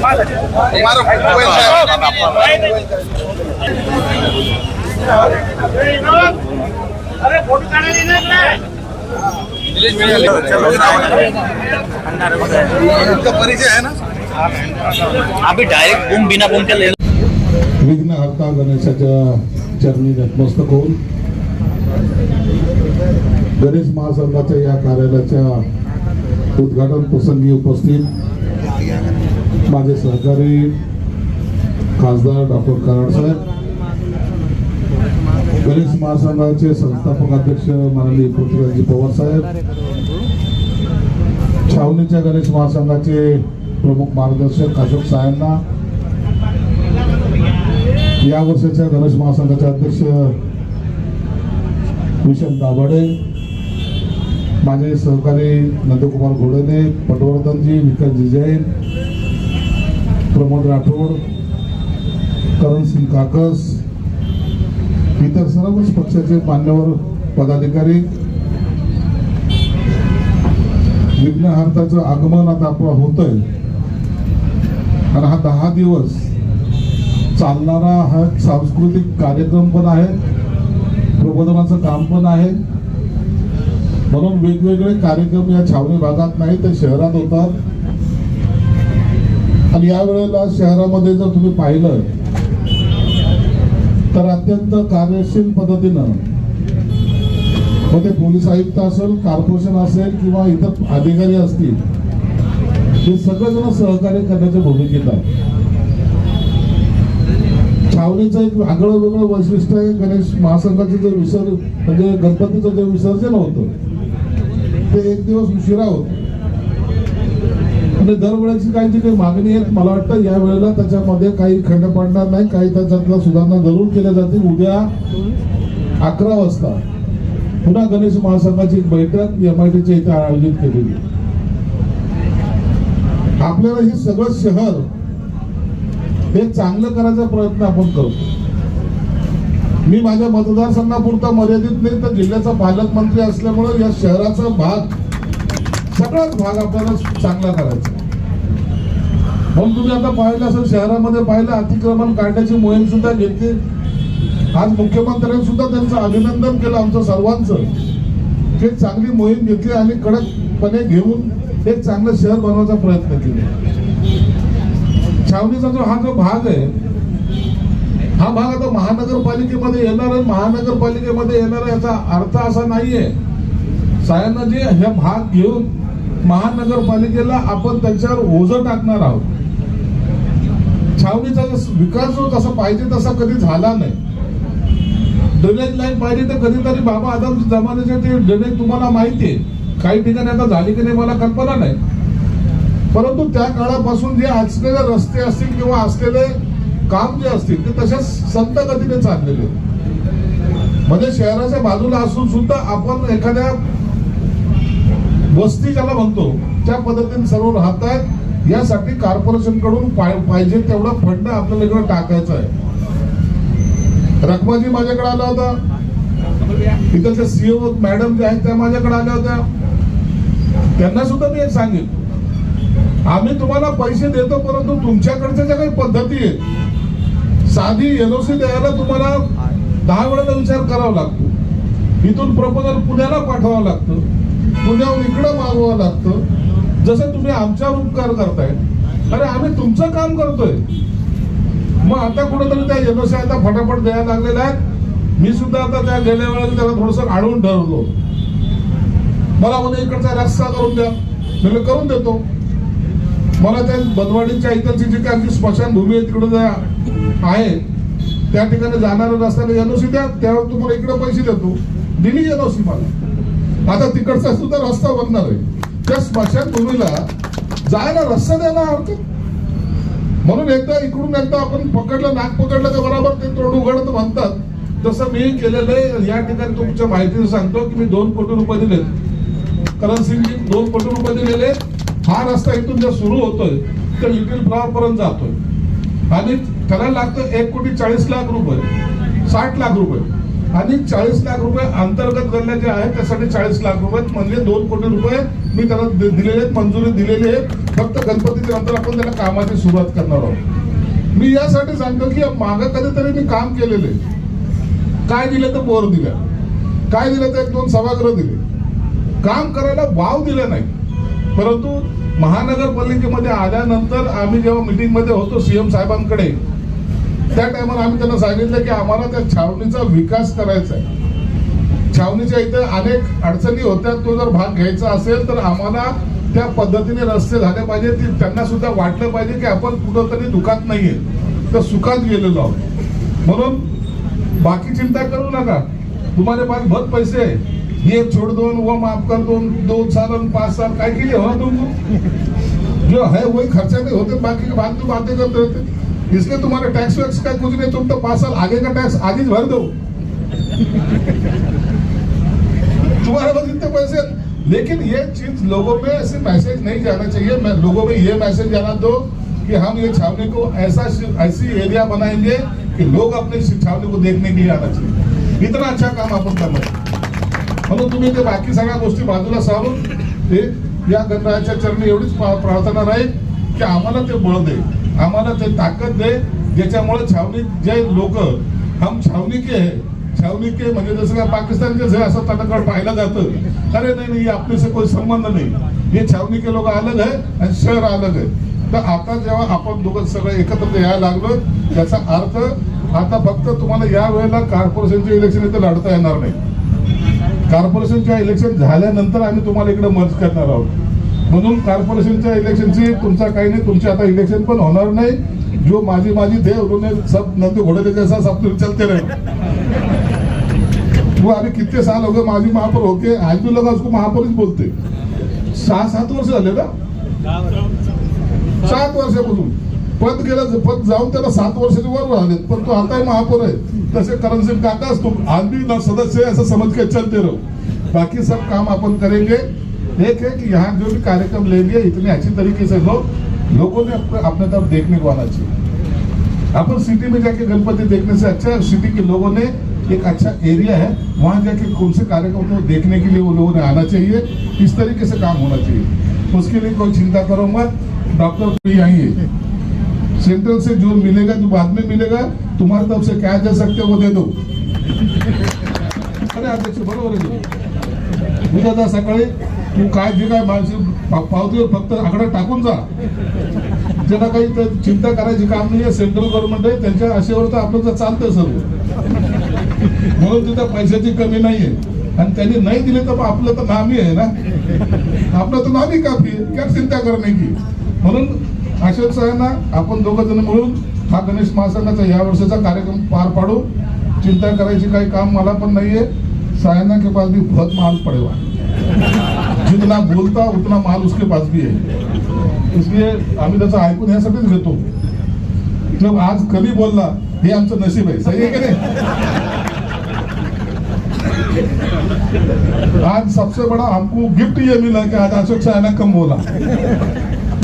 Para, para, आहे taste परिचय आहे ना अभी डायरेक्ट बूम बिना बूम के ले विघ्नहर्ता गणेशाच्या चरणी नतमस्तक होऊन गणेश महासंघाच्या या कार्यालयाच्या उद्घाटन प्रसंगी उपस्थित माझे सहकारी खासदार डॉक्टर कराड साहेब गणेश महासंघाचे संस्थापक अध्यक्ष माननीय पृथ्वीराजी पवार साहेब छावणीच्या गणेश महासंघाचे प्रमुख मार्गदर्शक अशोक सायांना या वर्षाच्या गणेश महासंघाचे अध्यक्ष विशाल दाभाडे माझे सहकारी नंदकुमार घोडेने पटवर्धनजी विकासजी जैन प्रमोद राठोड करण सिंग काकस इतर सर्वच पक्षाचे मान्यवर पदाधिकारी. विघ्नहर्ताचं आगमन आता आपलं होतंय. आणि हा दहा दिवस चालणारा हा सांस्कृतिक कार्यक्रम पण आहे. प्रबोधनाचं काम पण आहे. म्हणून वेगवेगळे कार्यक्रम या छावणी भागात नाही तर शहरात होतात. आणि या वेळेला शहरामध्ये जर तुम्ही पाहिलं तर अत्यंत कार्यशील पद्धतीनं. मग ते पोलीस आयुक्त असेल कॉर्पोरेशन असेल किंवा इतर अधिकारी असतील हे सगळेजण सहकार्य करण्याच्या भूमिकेत आहे छावणीचं एक आगळं वेगळं वैशिष्ट्य आहे गणेश महासंघाचं जे विसर्जन म्हणजे गणपतीचं जे विसर्जन होतं ते एक दिवस उशिरा होतं. आणि दरवेळेची काही जी काही मागणी आहे मला वाटतं या वेळेला त्याच्यामध्ये काही खंड पडणार नाही काही त्याच्यातल्या सुधारणा जरूर केल्या जातील. उद्या अकरा वाजता पुन्हा गणेश महासंघाची एक बैठक एम आय टीच्या इथे आयोजित केलेली आपल्याला हे सगळं शहर हे चांगलं करायचा प्रयत्न आपण करतो मी माझ्या मतदारसंघापुरता मर्यादित नाही तर जिल्ह्याचा पालकमंत्री असल्यामुळे या शहराचा भाग सगळाच भाग आपल्याला चांगला करायचा म्हणून तुम्ही आता पाहिलं असेल शहरामध्ये पाहिलं अतिक्रमण काढण्याची मोहीम सुद्धा घेतली. आज मुख्यमंत्र्यांनी सुद्धा त्यांचं अभिनंदन केलं आमचं सर्वांचं. की चांगली मोहीम घेतली आणि कडकपणे घेऊन एक चांगलं शहर बनवायचा प्रयत्न केला. छावणीचा जो हा जो भाग आहे हा भाग आता महानगरपालिकेमध्ये येणार आहे. महानगरपालिकेमध्ये येणार आहे याचा अर्थ असा नाहीये. सायांना जे हे भाग घेऊन महानगरपालिकेला आपण त्याच्यावर ओझं टाकणार आहोत. छावणीचा जो विकास जो तसा पाहिजे तसा कधी झाला नाही. ड्रेनेज लाईन पाहिजे तर कधीतरी बाबा आदम जमान्याच्या ते ड्रेनेज तुम्हाला माहिती आहे काही ठिकाणी आता झाली की नाही मला कल्पना नाही. परंतु त्या काळापासून जे असलेले रस्ते असतील किंवा असलेले काम जे असतील ते तशाच संत गतीने चाललेले म्हणजे शहराच्या बाजूला असून सुद्धा आपण एखाद्या वस्ती ज्याला म्हणतो त्या पद्धतीने सर्व राहत आहेत यासाठी कॉर्पोरेशनकडून पाहिजे तेवढा फंड आपल्याला इकडे टाकायचा आहे. रखमाजी माझ्याकडे आला होता तिथलच्या सीओ मॅडम ज्या आहेत त्या माझ्याकडे आल्या होत्या. त्यांना सुद्धा मी एक सांगेन. आम्ही तुम्हाला पैसे देतो परंतु तुमच्याकडच्या ज्या काही पद्धती आहेत साधी एनओसी द्यायला तुम्हाला दहा वेळेला विचार करावा लागतो. इथून प्रपोजल पुण्याला पाठवावं लागतं. पुण्याहून इकडं मागवावं लागतं. जसं तुम्ही आमच्यावर उपकार करताय अरे आम्ही तुमचं काम करतोय. मग आता कुठेतरी त्या एलओसी आता फटाफट द्यायला लागलेल्या आहेत. मी सुद्धा आता त्या गेल्या वेळेला त्याला थोडस आढळून ठरवलो. मला म्हणे इकडचा रस्ता करून द्या. मी करून देतो. मला त्या बदवाडीच्या इकडची जी काही आमची स्मशानभूमी आहे तिकडे आहे त्या ठिकाणी जाणाऱ्या रस्त्याला एनओसी द्या त्यावर तुम्हाला इकडे पैसे देतो. दिली एनओसी मला. आता तिकडचा सुद्धा रस्ता बनणार आहे. त्या स्मशानभूमीला जायला रस्ता द्यायला हरकत म्हणून एकदा इकडून एकदा आपण पकडलं नाक पकडलं तर बरोबर? ते तोंड उघडत म्हणतात. तसं मी केलेलं आहे. या ठिकाणी तुमच्या माहितीचं सांगतो की मी दोन कोटी रुपये दिले करण सिंगजी दोन कोटी रुपये दिलेले. हा रस्ता इथून जर सुरू होतोय तर लिटिल फ्लॉवर पर्यंत जातोय. आणि त्याला लागतं एक कोटी चाळीस लाख रुपये साठ लाख रुपये. आणि चाळीस लाख रुपये अंतर्गत गल्ल्या जे आहेत त्यासाठी चाळीस लाख रुपये. म्हणजे दोन कोटी रुपये मी त्याला दि- दिलेले आहेत मंजुरी दिलेली आहे. फक्त गणपतीच्या नंतर आपण त्याला कामाची सुरुवात करणार आहोत. मी यासाठी सांगतो की मागं कधीतरी मी काम केलेलं. आहे काय दिलं तर बोर दिल्या काय दिलं तर एक दोन सभागृह दिले. काम करायला वाव दिला नाही. परंतु महानगरपालिकेमध्ये आल्यानंतर आम्ही जेव्हा मीटिंगमध्ये होतो सीएम साहेबांकडे त्या टायमाला आम्ही त्यांना सांगितलं की आम्हाला त्या छावणीचा विकास करायचा आहे. छावणीच्या इथे अनेक अडचणी होत्या. तो जर भाग घ्यायचा असेल तर आम्हाला त्या पद्धतीने रस्ते झाले पाहिजे. ती त्यांना सुद्धा वाटलं पाहिजे की आपण कुठंतरी दुखात नाहीये. तर सुखात गेलेलो आहोत. म्हणून बाकी चिंता करू नका. तुम्हारे पास बहुत पैसे ये छोड़ दोन व माफ कर दोन दोन साल और पाच साल. काय केली हो तुम जो है वही खर्चा नाही होते बाकी के फालतू बातें करते रहते इसलिए तुम्हारे टैक्स वैक्स का कुछ नहीं तुम तो पाँच साल आगे का टैक्स आगे भर दो। तुम्हारे पास इतने पैसे लेकिन ये चीज लोगों में ऐसे मैसेज नहीं जाना चाहिए। मैं लोगों में ये मैसेज जाना दो कि हम ये छावनी को ऐसा ऐसी एरिया बनाएंगे कि लोग अपने छावनी को देखने के लिए आना चाहिए। इतना अच्छा काम आपण करणार म्हणून तुम्ही ते बाकी सगळ्या गोष्टी बाजूला सारून ते या गणरायाच्या चरणी एवढीच प्रार्थना राहील की आम्हाला ते बळ देईल आम्हाला ते ताकद दे ज्याच्यामुळे छावणी जे लोक हम छावनी के है छावनी के म्हणजे जसं काय पाकिस्तानचे जे असं त्यांना पाहिलं जातं. अरे नाही नाही आपल्याशी कोणी कोई संबंध नाही. हे छावनी के लोक अलग आहे आणि शहर अलग आहे तर आता जेव्हा आपण दोघं सगळं एकत्र यायला लागलो त्याचा अर्थ आता फक्त तुम्हाला या वेळेला कॉर्पोरेशनचे इलेक्शन इथे लढता येणार नाही. कॉर्पोरेशनच्या इलेक्शन झाल्यानंतर आम्ही तुम्हाला इकडे मर्ज करणार आहोत. म्हणून कॉर्पोरेशनच्या इलेक्शनची तुमचा काही नाही तुमची आता इलेक्शन पण होणार नाही. जो माझी माझी देव उन्होंने सब नंदी घोड़े के जैसा सब लोग चलते रहे वो अभी कितने साल हो गए माझी महापौर होके आज भी लोग उसको महापौर बोलते. सहा सात वर्ष झाले ना? सात वर्षापासून. पद गेलं पद जाऊन त्याला सात वर्षाचे वर झाले पण तो आताही महापौर आहे. तसे करण सिंग काकाच तुम आज भी ना सदस्य असं समज के चलते रहो. बाकी सब काम आपण करेंगे. एक है कि यहाँ जो भी कार्यक्रम ले लेंगे इतने अच्छी तरीके से लोग, लोगों ने अपने अपने तरफ़ देखने को आना चाहिए। अपन सिटी में जाके गणपति देखने से अच्छा सिटी के लोगों ने एक अच्छा एरिया है, वहाँ जाके कौन से कार्यक्रम को देखने के लिए वो लोगों ने आना चाहिए, इस तरीके से काम होना चाहिए। उसके लिए कोई चिंता करो मत डॉक्टर भी आएँगे सेंट्रल से जो मिलेगा, जो बाद में मिलेगा, तुम्हारी तरफ़ से क्या दे सकते हो वो दे दो। अरे अध्यक्ष बरोबर आहे. उद्या तू काय जे काय माणसे पा- पावतीवर फक्त आकडा टाकून जा. ज्यांना काही चिंता करायची काम नाही सेंट्रल गव्हर्नमेंट आहे त्यांच्या आशेवर तर आपलं तर चालतंय सर्व. म्हणून तिथं पैशाची कमी नाहीये. आणि त्यांनी नाही दिले तर आपलं तर नामी आहे ना. आपलं तर नामी काफी काय क्या चिंता करणे की. म्हणून अशोक सरांना आपण दोघं जण मिळून हा गणेश महासंघाचा या वर्षाचा कार्यक्रम पार पाडू. चिंता करायची काही काम मला पण नाहीये. सायना के पास भी बहुत माल पड़ेगा जितना बोलता उतना माल उसके पास भी है। इसलिए आम्ही त्याचं ऐकून यासाठीच घेतो। मतलब आज कधी बोलला हे आमचं नशीब आहे. सही आहे की नाही? आज सबसे बड़ा हमको गिफ्ट ये मिला कि आज अशोक साहब ने कम बोला।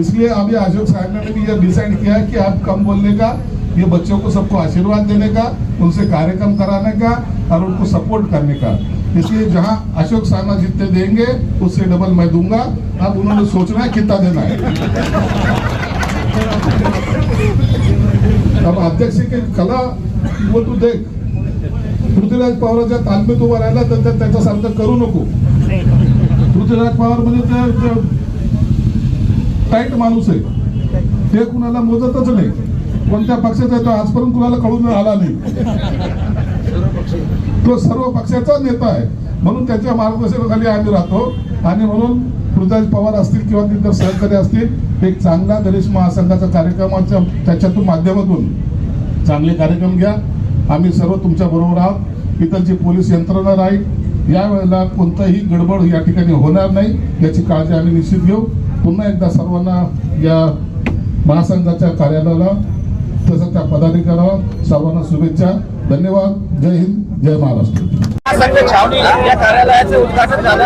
इसलिए अभी अशोक साहब ने भी ये डिसाइड किया है कि आप कम बोलने का ये बच्चों को सबको आशीर्वाद देने का उनसे कार्यक्रम कराने का और उनको सपोर्ट करने का। इसलिए जहां अशोक साना जितने देंगे उससे डबल मैं दूंगा। अब उन्होंने सोचना है कितना देना है। अब अध्यक्ष की कला वो तू देख। पृथ्वीराज पवाराच्या तालमीत उभा राहिला तर त्याचा त्याच्यासारखं करू नको। पृथ्वीराज पवार म्हणजे टाईट माणूस आहे. ते कुणाला मोजतच नाही. कोणत्या पक्षाचा तो आजपर्यंत कुणाला कळून आला नाही. तो सर्व पक्षाचा नेता आहे. म्हणून त्याच्या मार्गदर्शनाखाली आम्ही राहतो. आणि म्हणून पृथ्वीराज पवार असतील किंवा इतर सहकारी असतील एक चांगला गणेश महासंघाचा कार्यक्रमाच्या त्याच्यातून माध्यमातून चांगले कार्यक्रम घ्या. आम्ही सर्व तुमच्या बरोबर आहोत. इथलची पोलीस यंत्रणा राहील. या वेळेला कोणताही गडबड या ठिकाणी होणार नाही याची काळजी आम्ही निश्चित घेऊ. पुन्हा एकदा सर्वांना या महासंघाच्या कार्यालयाला तसंच त्या पदाधिकाऱ्याला सर्वांना शुभेच्छा. धन्यवाद. जय हिंद. जय महाराष्ट्र. संघ छावणी या कार्यालयाचं उद्घाटन झालं.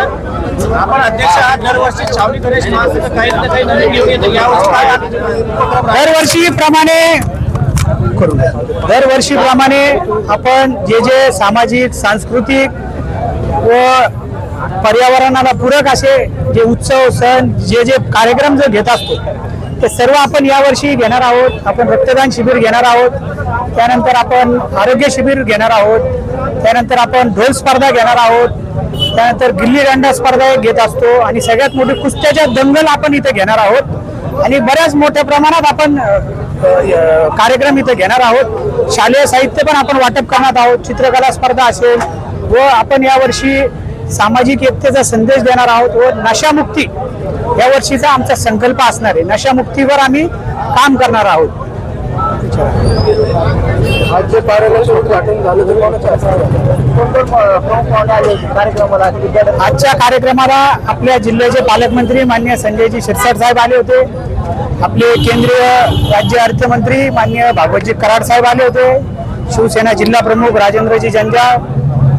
आपण अध्यक्ष आहात. दरवर्षी छावणी गणेश महासंघ काही ना काही नवीन घेऊन येतो. यावर्षी काय उपक्रम राहील? दरवर्षीप्रमाणे दरवर्षीप्रमाणे आपण जे जे सामाजिक सांस्कृतिक व पर्यावरणाला पूरक असे जे उत्सव सण जे जे कार्यक्रम जे घेत असतो ते सर्व आपण यावर्षी घेणार आहोत. आपण रक्तदान शिबिर घेणार आहोत. त्यानंतर आपण आरोग्य शिबिर घेणार आहोत. त्यानंतर आपण ढोल स्पर्धा घेणार आहोत. त्यानंतर गिल्ली दंडा स्पर्धा घेत असतो आणि सगळ्यात मोठी कुस्त्याच्या दंगल आपण इथे घेणार आहोत. आणि बऱ्याच मोठ्या प्रमाणात आपण कार्यक्रम इथे घेणार आहोत. शालेय साहित्य पण आपण वाटप करणार आहोत. चित्रकला स्पर्धा असेल व आपण यावर्षी सामाजिक एकतेचा संदेश देणार आहोत व नशामुक्ती या वर्षीचा आमचा संकल्प असणार आहे. नशामुक्तीवर आम्ही काम करणार आहोत. आजच्या कार्यक्रमाला आपल्या जिल्ह्याचे पालकमंत्री मान्य संजयजी शिरसाट साहेब आले होते. आपले केंद्रीय राज्य अर्थमंत्री मान्य भागवतजी कराड साहेब आले होते. शिवसेना जिल्हा प्रमुख राजेंद्रजी जंजाळ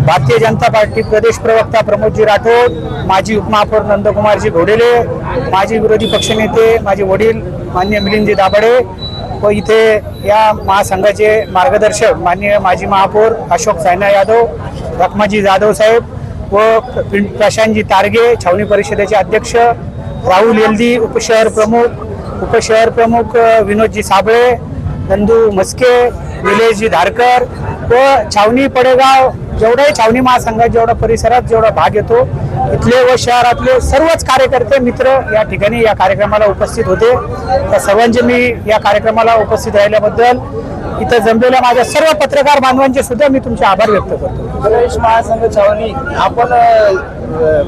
भारतीय जनता पार्टी प्रदेश प्रवक्ता प्रमोदजी राठोड माजी उपमहापौर नंदकुमारजी घोडेले माजी विरोधी पक्षनेते माझे वडील मान्य मिलिंदजी दाभाडे व इथे या महासंघाचे मार्गदर्शक माननीय माजी महापौर अशोक सायना यादव रखमाजी जाधव साहेब व प्रशांतजी तारगे छावणी परिषदेचे अध्यक्ष राहुल येल्दी उपशहर प्रमुख उपशहर प्रमुख विनोदजी साबळे नंदू मस्के निलेशजी धारकर व छावणी पडेगाव जेवढाही छावणी महासंघात जेवढा परिसरात जेवढा भाग येतो इथले व शहरातले सर्वच कार्यकर्ते मित्र या ठिकाणी या कार्यक्रमाला उपस्थित होते. त्या सर्वांचे मी या कार्यक्रमाला उपस्थित राहिल्याबद्दल इथं जमलेल्या माझ्या सर्व पत्रकार बांधवांचे सुद्धा मी तुमचे आभार व्यक्त करतो. गणेश महासंघ छावणी आपण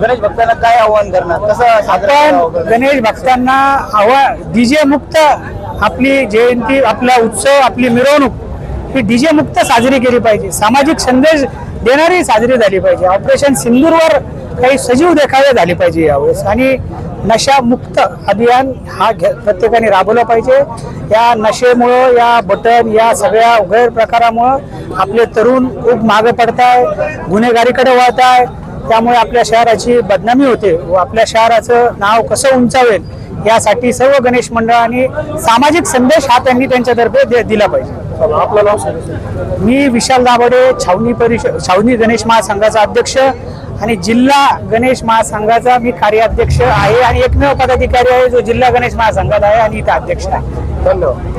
गणेश भक्तांना काय आव्हान करणार? कसं आपण गणेश? भक्तांना हवा डीजे मुक्त आपली जयंती आपला उत्सव आपली मिरवणूक ही डीजे मुक्त साजरी केली पाहिजे. सामाजिक संदेश देणारी साजरी झाली पाहिजे. ऑपरेशन सिंदूरवर काही सजीव देखावे झाले पाहिजे यावेळेस. आणि नशामुक्त अभियान हा घे- प्रत्येकाने राबवला पाहिजे. या नशेमुळं या बटन या सगळ्या गैरप्रकारामुळं आपले तरुण खूप मागे पडत आहे गुन्हेगारीकडे वळत आहे त्यामुळे आपल्या शहराची बदनामी होते व आपल्या शहराचं नाव कसं उंचावेल यासाठी सर्व गणेश मंडळांनी सामाजिक संदेश हा त्यांनी त्यांच्यातर्फे दिला पाहिजे. आपलं नाव सांगा. मी विशाल दाभाडे छावणी परिषद छावणी गणेश महासंघाचा अध्यक्ष आणि जिल्हा गणेश महासंघाचा मी कार्याध्यक्ष आहे आणि एकमेव पदाधिकारी आहे जो जिल्हा गणेश महासंघात आहे आणि इथे अध्यक्ष आहे. धन्यवाद.